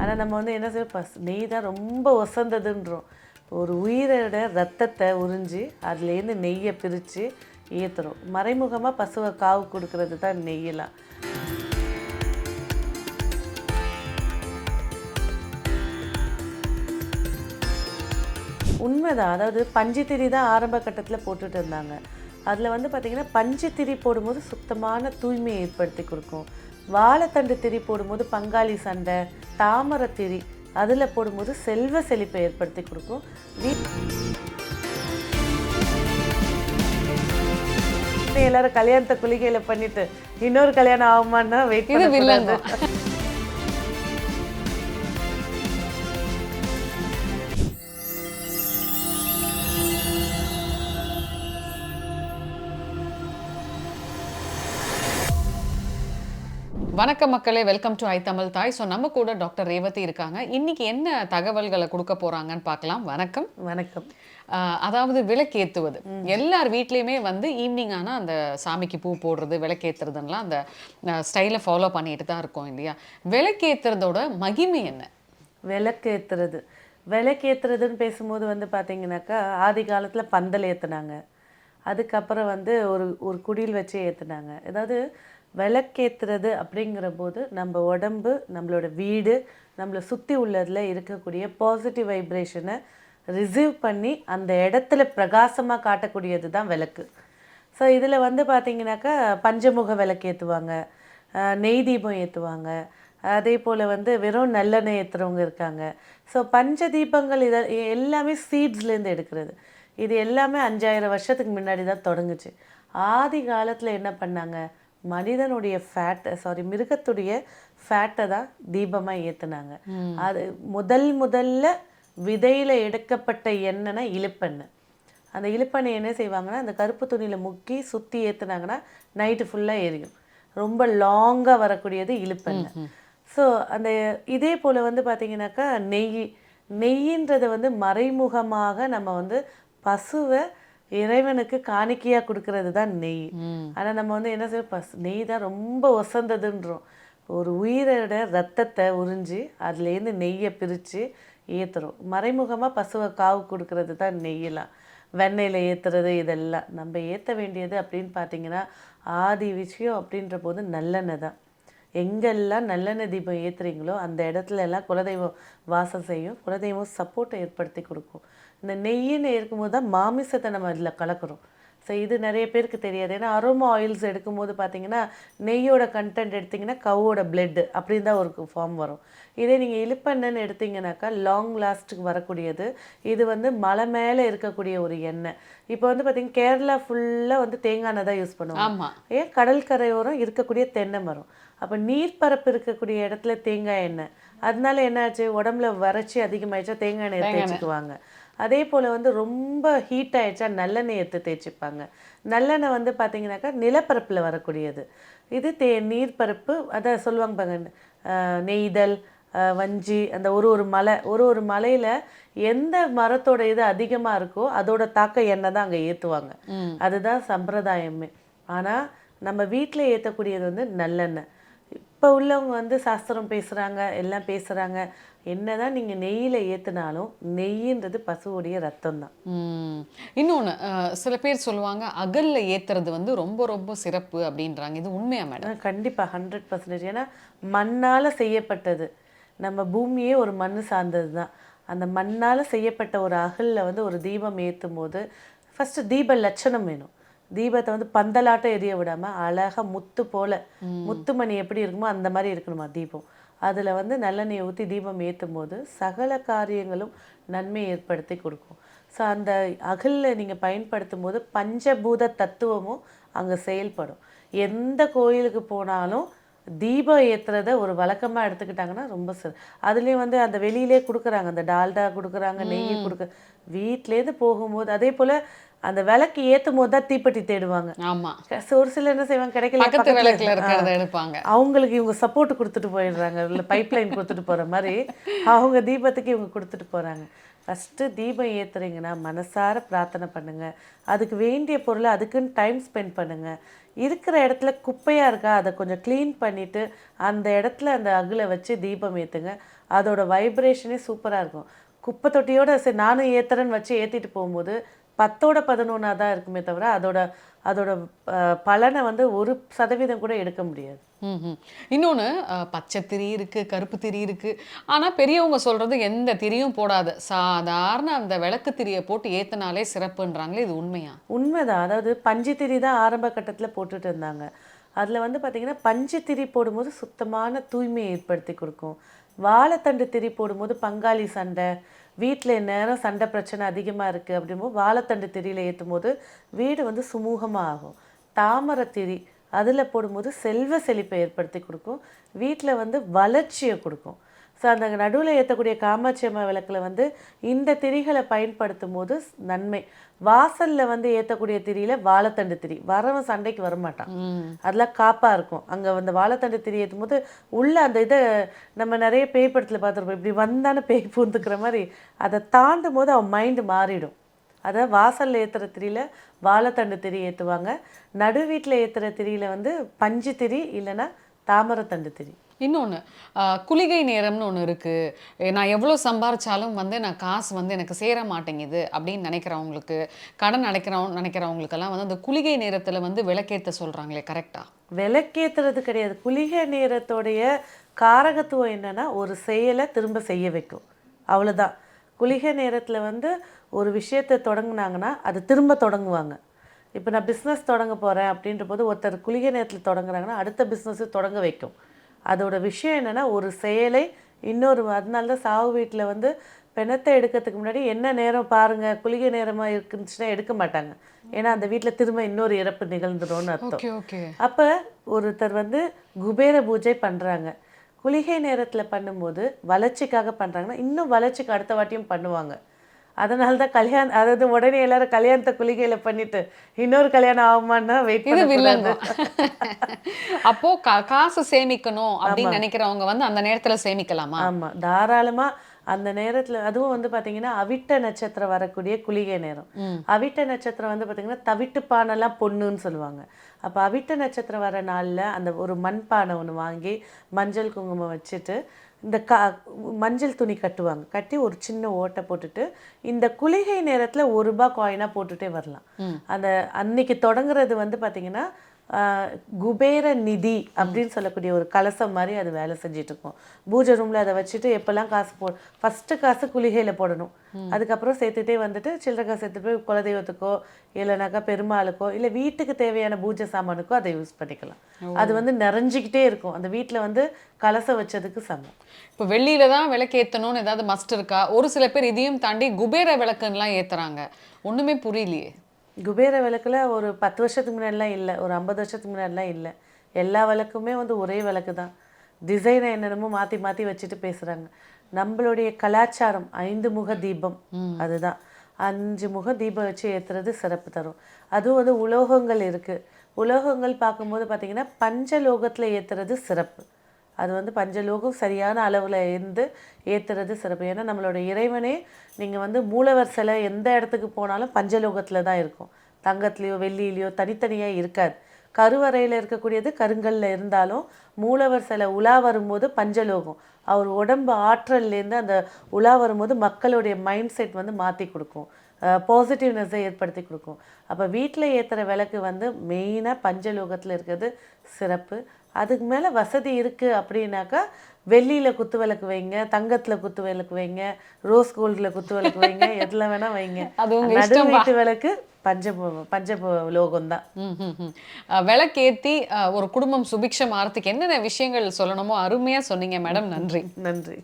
ஆனால் நம்ம வந்து என்ன செய்வோம்? பஸ் நெய் தான் ரொம்ப ஒசந்ததுன்றோம். ஒரு உயிரோட ரத்தத்தை உறிஞ்சி அதுலேருந்து நெய்யை பிரித்து ஏற்றுறோம் மறைமுகமாக பசுவை காவு கொடுக்கறது தான் நெய்யெல்லாம் உண்மைதான். அதாவது பஞ்சுத்திரி தான் ஆரம்ப கட்டத்தில் போட்டுட்டு இருந்தாங்க. அதில் வந்து பார்த்திங்கன்னா பஞ்சுத்திரி போடும்போது சுத்தமான தூய்மையை ஏற்படுத்தி கொடுக்கும். வாழைத்தண்டு திரி போடும்போது பங்காளி சண்டை தாமரை திரி அதில் போடும்போது செல்வ செழிப்பை ஏற்படுத்தி கொடுக்கும். வீ எல்லாரும் கல்யாணத்தை குளிகையில பண்ணிட்டு இன்னொரு கல்யாணம் ஆகுமான்னா வெயிட் பண்ண வணக்கம் மக்களே வெல்கம் டு ஐ தமிழ் தாய். ஸோ நம்ம கூட டாக்டர் ரேவதி இருக்காங்க. இன்னைக்கு என்ன தகவல்களை கொடுக்க போறாங்கன்னு பார்க்கலாம். வணக்கம். வணக்கம். அதாவது விளக்கேத்துவது. எல்லார் வீட்லேயுமே வந்து ஈவினிங் ஆனால் அந்த சாமிக்கு பூ போடுறது விளக்கேத்துறதுலாம் அந்த ஸ்டைலை ஃபாலோ பண்ணிட்டு தான் இருக்கோம் இல்லையா? விளக்கேத்துறதோட மகிமை என்ன? விளக்கேத்துறது. விளக்கேத்துறதுன்னு பேசும்போது வந்து பார்த்தீங்கன்னாக்கா ஆதி காலத்தில் பந்தல் ஏற்றுனாங்க அதுக்கப்புறம் வந்து ஒரு ஒரு குடில் வச்சு ஏற்றுனாங்க அதாவது விளக்கேத்துறது அப்படிங்கிற போது நம்ம உடம்பு நம்மளோட வீடு நம்மளை சுற்றி உள்ளதில் இருக்கக்கூடிய பாசிட்டிவ் வைப்ரேஷனை ரிசீவ் பண்ணி அந்த இடத்துல பிரகாசமாக காட்டக்கூடியது தான் விளக்கு. ஸோ இதில் வந்து பார்த்தீங்கன்னாக்கா பஞ்சமுக விளக்கு ஏற்றுவாங்க நெய் தீபம் ஏற்றுவாங்க அதே போல் வந்து வெறும் நல்லெண்ணெய் ஏற்றுறவங்க இருக்காங்க. ஸோ பஞ்ச தீபங்கள் இதை எல்லாமே சீட்ஸ்லேருந்து எடுக்கிறது. இது எல்லாமே அஞ்சாயிரம் வருஷத்துக்கு முன்னாடி தான் தொடங்குச்சு. ஆதி காலத்தில் என்ன பண்ணாங்க? மனிதனுடைய ஃபேட்டை சாரி மிருகத்துடைய ஃபேட்டை தான் தீபமாக ஏற்றுனாங்க அது முதல் முதல்ல விதையில் எடுக்கப்பட்ட எண்ணெய்னா இழுப்பெண்ணெய் அந்த இழுப்பெண்ணெய் என்ன செய்வாங்கன்னா அந்த கருப்பு துணியில் முக்கி சுற்றி ஏற்றுனாங்கன்னா நைட்டு ஃபுல்லாக எரியும். ரொம்ப லாங்காக வரக்கூடியது இழுப்பெண்ணெய் ஸோ அந்த இதே போல் வந்து பார்த்திங்கனாக்கா நெய் நெய்யின்றதை வந்து மறைமுகமாக நம்ம வந்து பசுவை இறைவனுக்கு காணிக்கையாக கொடுக்கறது தான் நெய் ஆனால் நம்ம வந்து என்ன செய்வோம்? பஸ் நெய் தான் ரொம்ப ஒசந்ததுன்றோம். ஒரு உயிரோட ரத்தத்தை உறிஞ்சி அதுலேருந்து நெய்யை பிரித்து ஏற்றுறோம் மறைமுகமாக பசுவை காவு கொடுக்கறது தான் நெய்யெல்லாம் வெண்ணெயில் ஏற்றுறது இதெல்லாம். நம்ம ஏற்ற வேண்டியது அப்படின்னு பார்த்தீங்கன்னா ஆதி விஷயம் அப்படின்ற போது நல்லெண்ணெய் தான். எங்கெல்லாம் நல்லெண்ணெய் தீபம் ஏற்றுறீங்களோ அந்த இடத்துல எல்லாம் குலதெய்வம் வாசம் செய்யும். குலதெய்வம் சப்போர்ட்டை ஏற்படுத்தி கொடுக்கும். இந்த நெய்யின்னு இருக்கும்போது தான் மாமிசத்தை நம்ம அதில் கலக்கிறோம். ஸோ இது நிறைய பேருக்கு தெரியாது. ஏன்னா அரோமா ஆயில்ஸ் எடுக்கும்போது பார்த்தீங்கன்னா நெய்யோட கண்டென்ட் எடுத்திங்கன்னா கவோட பிளட்டு அப்படின்னு தான் ஒரு ஃபார்ம் வரும். இதே நீங்கள் இழுப்பெண்ணெய்னு எடுத்தீங்கன்னாக்கா லாங் லாஸ்ட்டுக்கு வரக்கூடியது. இது வந்து மலை மேலே இருக்கக்கூடிய ஒரு எண்ணெய். இப்போ வந்து பார்த்தீங்கன்னா கேரளா ஃபுல்லாக வந்து தேங்காய் எண்ணெய் தான் யூஸ் பண்ணுவாங்க. ஆமா. ஏன்? கடல் கரையோரம் இருக்கக்கூடிய தென்னை மரம். அப்போ நீர்ப்பரப்பு இருக்கக்கூடிய இடத்துல தேங்காய் எண்ணெய். அதனால என்னாச்சு உடம்புல வறட்சி அதிகமாயிடுச்சா? தேங்காய் எண்ணெய் தேய்ச்சிக்குவாங்க அதே போல் வந்து ரொம்ப ஹீட் ஆயிடுச்சா நல்லெண்ணெய் எடுத்து தேய்ச்சிப்பாங்க. நல்லெண்ணெய் வந்து பார்த்தீங்கன்னாக்கா நிலப்பரப்பில் வரக்கூடியது. இது தே நீர்ப்பரப்பு அதை சொல்லுவாங்க பாருங்க நெய்தல் வஞ்சி அந்த ஒரு ஒரு மலை ஒரு ஒரு மலையில் எந்த மரத்தோட இது அதிகமாக இருக்கோ அதோட தாக்க எண்ணெய் தான் அங்கே ஏற்றுவாங்க அதுதான் சம்பிரதாயமே. ஆனால் நம்ம வீட்டில் ஏற்றக்கூடியது வந்து நல்லெண்ணெய். இப்போ உள்ளவங்க வந்து சாஸ்திரம் பேசுகிறாங்க எல்லாம் பேசுகிறாங்க என்னதான் நீங்கள் நெய்யில் ஏற்றுனாலும் நெய்யின்றது பசுவுடைய ரத்தம் தான் அஹ், சில பேர் சொல்லுவாங்க அகல்ல ஏத்துறது வந்து ரொம்ப ரொம்ப சிறப்பு அப்படின்றாங்க. இது உண்மையா மேடம்? கண்டிப்பாக ஹண்ட்ரட் பர்சன்டேஜ் ஏன்னா மண்ணால் செய்யப்பட்டது. நம்ம பூமியே ஒரு மண் சார்ந்தது தான் அந்த மண்ணால் செய்யப்பட்ட ஒரு அகலில் வந்து ஒரு தீபம் ஏற்றும் போது ஃபஸ்ட்டு தீப லட்சணம் வேணும். தீபத்தை வந்து பந்தலாட்டம் எரிய விடாமல் அழகாக முத்து போல முத்துமணி எப்படி இருக்குமோ அந்த மாதிரி இருக்கணுமா தீபம். அதில் வந்து நல்லெண்ணெயை ஊற்றி தீபம் ஏற்றும் போது சகல காரியங்களும் நன்மை ஏற்படுத்தி கொடுக்கும். ஸோ அந்த அகலில் நீங்கள் பயன்படுத்தும் போது பஞ்சபூத தத்துவமும் அங்கே செயல்படும். எந்த கோயிலுக்கு போனாலும் தீபம் ஏற்றுறத ஒரு வழக்கமாக எடுத்துக்கிட்டாங்கன்னா ரொம்ப சரி அதுலேயும் வந்து அந்த வெளியிலே கொடுக்குறாங்க அந்த டால்டா கொடுக்குறாங்க நெய் கொடுக்க வீட்டிலேருந்து போகும்போது அதே போல் அந்த விளக்கு ஏற்றும் போது தான் தீப்பெட்டி தேடுவாங்க. ஆமா. So, ஒரு சிலர் என்ன செய்வாங்க கிடைக்கல பக்கத்து விளக்குல இருக்கு. இருக்கிறத எடுப்பாங்க. அவங்களுக்கு இவங்க சப்போர்ட் கொடுத்துட்டு போயிடுறாங்க இல்லை பைப் லைன் கொடுத்துட்டு போகிற மாதிரி. அவங்க தீபத்துக்கு இவங்க கொடுத்துட்டு போகிறாங்க ஃபஸ்ட்டு தீபம் ஏற்றுறீங்கன்னா மனசார பிரார்த்தனை பண்ணுங்கள் அதுக்கு வேண்டிய பொருளை அதுக்குன்னு டைம் ஸ்பெண்ட் பண்ணுங்கள் இருக்கிற இடத்துல குப்பையாக இருக்கா அதை கொஞ்சம் க்ளீன் பண்ணிவிட்டு அந்த இடத்துல அந்த அகில வச்சு தீபம் ஏற்றுங்க அதோட வைப்ரேஷனே சூப்பராக இருக்கும். குப்பை தொட்டியோட சரி நானும் ஏத்துறேன்னு வச்சு ஏற்றிட்டு போகும்போது பத்தோட பதினொன்றா தான் இருக்குமே தவிர அதோட அதோட பலனை வந்து ஒரு சதவீதம் கூட எடுக்க முடியாது. அஹ், பச்சை திரி இருக்கு கருப்பு திரி இருக்கு. ஆனா பெரியவங்க சொல்றது எந்த திரியும் போடாத. சாதாரண அந்த விளக்கு திரியை போட்டு ஏத்துனாலே சிறப்புன்றாங்களே இது உண்மையா? உண்மைதான். அதாவது பஞ்சு திரி தான் ஆரம்ப கட்டத்தில் போட்டுட்டு இருந்தாங்க. அதில் வந்து பார்த்திங்கன்னா பஞ்சு திரி போடும்போது சுத்தமான தூய்மையை ஏற்படுத்தி கொடுக்கும். வாழைத்தண்டு திரி போடும்போது பங்காளி சண்டை வீட்டில் நேரம் சண்டை பிரச்சனை அதிகமாக இருக்குது அப்படிங்கும்போது வாழைத்தண்டு திரியில் ஏற்றும் போது வீடு வந்து சுமூகமாக ஆகும் தாமரை திரி அதில் போடும்போது செல்வ செழிப்பை ஏற்படுத்தி கொடுக்கும். வீட்டில் வந்து வளர்ச்சியை கொடுக்கும். ஸோ அந்த நடுவில் ஏற்றக்கூடிய காமாட்சி அம்மா விளக்கில் வந்து இந்த திரிகளை பயன்படுத்தும் போது நன்மை. வாசலில் வந்து ஏற்றக்கூடிய திரியில வாழைத்தண்டு திரி. வரவன் சண்டைக்கு வரமாட்டான். அதெல்லாம் காப்பாக இருக்கும். அங்கே வந்து வாழைத்தண்டு திரி ஏற்றும் போது உள்ள அந்த இதை நம்ம நிறைய பேய் படத்தில் பார்த்துருப்போம். இப்படி வந்தானே பேய் பூந்துக்கிற மாதிரி அதை தாண்டும் போது அவன் மைண்டு மாறிடும். அதை வாசலில் ஏற்றுற திரியில் வாழைத்தண்டு திரி ஏற்றுவாங்க நடு வீட்டில் ஏற்றுற திரியில வந்து பஞ்சு திரி இல்லைன்னா தாமரைத்தண்டு திரி. இன்னொன்று குளிகை நேரம்னு ஒன்று இருக்குது நான் எவ்வளோ சம்பாரித்தாலும் வந்து நான் காசு வந்து எனக்கு சேர மாட்டேங்குது அப்படின்னு நினைக்கிறவங்களுக்கு கடன் அடைக்கிறவங்க நினைக்கிறவங்களுக்கெல்லாம் வந்து அந்த குளிகை நேரத்தில் வந்து விளக்கேற்ற சொல்கிறாங்களே கரெக்டாக விளக்கேத்துறது கிடையாது. குளிகை நேரத்தோடைய காரகத்துவம் என்னன்னா ஒரு செயலை திரும்ப செய்ய வைக்கும். அவ்வளோதான் குளிகை நேரத்தில் வந்து ஒரு விஷயத்தை தொடங்குனாங்கன்னா அது திரும்ப தொடங்குவாங்க. இப்போ நான் பிஸ்னஸ் தொடங்க போகிறேன் அப்படின்ற போது ஒருத்தர் குளிகை நேரத்தில் தொடங்குறாங்கன்னா அடுத்த பிஸ்னஸ் தொடங்க வைக்கும். அதோட விஷயம் என்னன்னா ஒரு செயலை இன்னொரு அதனால தான் சாவு வீட்டில் வந்து பிணத்தை எடுக்கிறதுக்கு முன்னாடி என்ன நேரம் பாருங்க குளிகை நேரமாக இருந்துச்சுன்னா எடுக்க மாட்டாங்க. ஏன்னா அந்த வீட்டில் திரும்ப இன்னொரு இறப்பு நிகழ்ந்துரும்னு அர்த்தம். அப்போ ஒருத்தர் வந்து குபேர பூஜை பண்ணுறாங்க குளிகை நேரத்தில் பண்ணும்போது வளர்ச்சிக்காக பண்ணுறாங்கன்னா இன்னும் வளர்ச்சிக்கு அடுத்த வாட்டியும் பண்ணுவாங்க. அதனால தான் கல்யாணம் அதாவது உடனே எல்லாரும் கல்யாணத்தை குளிகையில் பண்ணிட்டு இன்னொரு கல்யாணம் ஆகுமான்னா வெயிட் வில்லங்கம் அப்போ காசு சேமிக்கணும் அப்படின்னு நினைக்கிறவங்க வந்து அந்த நேரத்துல சேமிக்கலாமா? ஆமாம் தாராளமாக அந்த நேரத்தில் அதுவும் வந்து பார்த்தீங்கன்னா அவிட்ட நட்சத்திரம் வரக்கூடிய குளிகை நேரம். அவிட்ட நட்சத்திரம் வந்து பார்த்தீங்கன்னா தவிட்டு பானைலாம் பொண்ணுன்னு சொல்லுவாங்க. அப்போ அவிட்ட நட்சத்திரம் வர நாளில் அந்த ஒரு மண் பானை ஒன்று வாங்கி மஞ்சள் குங்குமம் வச்சுட்டு இந்த கா மஞ்சள் துணி கட்டுவாங்க. கட்டி ஒரு சின்ன ஓட்டை போட்டுட்டு இந்த குளிகை நேரத்தில் ஒரு ரூபாய் காயினாக போட்டுட்டே வரலாம். அந்த அன்னைக்கு தொடங்குறது வந்து பார்த்தீங்கன்னா குபேர நிதி அப்படின்னு சொல்லக்கூடிய ஒரு கலசம் மாதிரி அது வேலை செஞ்சுட்டு இருக்கும் பூஜை ரூமில் அதை வச்சுட்டு எப்போல்லாம் காசு போ ஃபஸ்ட்டு காசு குளிகையில் போடணும். அதுக்கப்புறம் சேர்த்துட்டே வந்துட்டு சில்லறை காசு எடுத்துட்டு போய் குலதெய்வத்துக்கோ இல்லைனாக்கா பெருமாளுக்கோ இல்லை வீட்டுக்கு தேவையான பூஜை சாமானுக்கோ அதை யூஸ் பண்ணிக்கலாம். அது வந்து நிறைஞ்சிக்கிட்டே இருக்கும். அந்த வீட்டில் வந்து கலசம் வச்சதுக்கு சமம். இப்போ வெளியில தான் விளக்கேத்தணும்னு ஏதாவது மஸ்ட் இருக்கா? ஒரு சில பேர் இதையும் தாண்டி குபேர விளக்குன்னெலாம் ஏத்துறாங்க. ஒண்ணுமே புரியலையே. குபேர விளக்குல ஒரு பத்து வருஷத்துக்கு முன்னாடிலாம் இல்லை ஒரு ஐம்பது வருஷத்துக்கு முன்னாடிலாம் இல்லை. எல்லா விளக்குமே வந்து ஒரே விளக்கு தான். டிசைனை என்னென்னமோ மாற்றி மாற்றி வச்சுட்டு பேசுகிறாங்க நம்மளுடைய கலாச்சாரம் ஐந்து முக தீபம் அதுதான். அஞ்சு முக தீபம் வச்சு ஏற்றுறது சிறப்பு தரும். அதுவும் வந்து உலோகங்கள் இருக்குது உலோகங்கள் பார்க்கும்போது பார்த்தீங்கன்னா பஞ்சலோகத்தில் ஏற்றுறது சிறப்பு. அது வந்து பஞ்சலோகம் சரியான அளவில் இருந்து ஏற்றுறது சிறப்பு. ஏன்னா நம்மளோட இறைவனே நீங்கள் வந்து மூலவர் சிலை எந்த இடத்துக்கு போனாலும் பஞ்சலோகத்தில் தான் இருக்கும். தங்கத்துலேயோ வெள்ளியிலையோ தனித்தனியாக இருக்காது. கருவறையில் இருக்கக்கூடியது கருங்கல்ல இருந்தாலும் மூலவர் சிலை உலா வரும்போது பஞ்சலோகம். அவர் உடம்பு ஆற்றல்லேருந்து அந்த உலா வரும்போது மக்களுடைய மைண்ட் செட் வந்து மாற்றி கொடுக்கும். பாசிட்டிவ்னஸை ஏற்படுத்தி கொடுக்கும். அப்போ வீட்டில் ஏற்றுற விளக்கு வந்து மெயினாக பஞ்சலோகத்தில் இருக்கிறது சிறப்பு. அதுக்கு மேலே வசதி இருக்குது அப்படின்னாக்கா வெள்ளியில் குத்து விளக்கு வைங்க தங்கத்தில் குத்து விளக்கு வைங்க ரோஸ் கோல்டில் குத்து விளக்கு வைங்க எதில் வேணால் வைங்க. நடு. வீட்டு விளக்கு பஞ்ச பஞ்ச லோகம் தான். ம், ம், ம். அஹ், விளக்கேத்தி அஹ், ஒரு குடும்பம் சுபிக்ஷம் ஆறதுக்கு என்னென்ன விஷயங்கள் சொல்லணுமோ அருமையா சொன்னீங்க மேடம். நன்றி. நன்றி.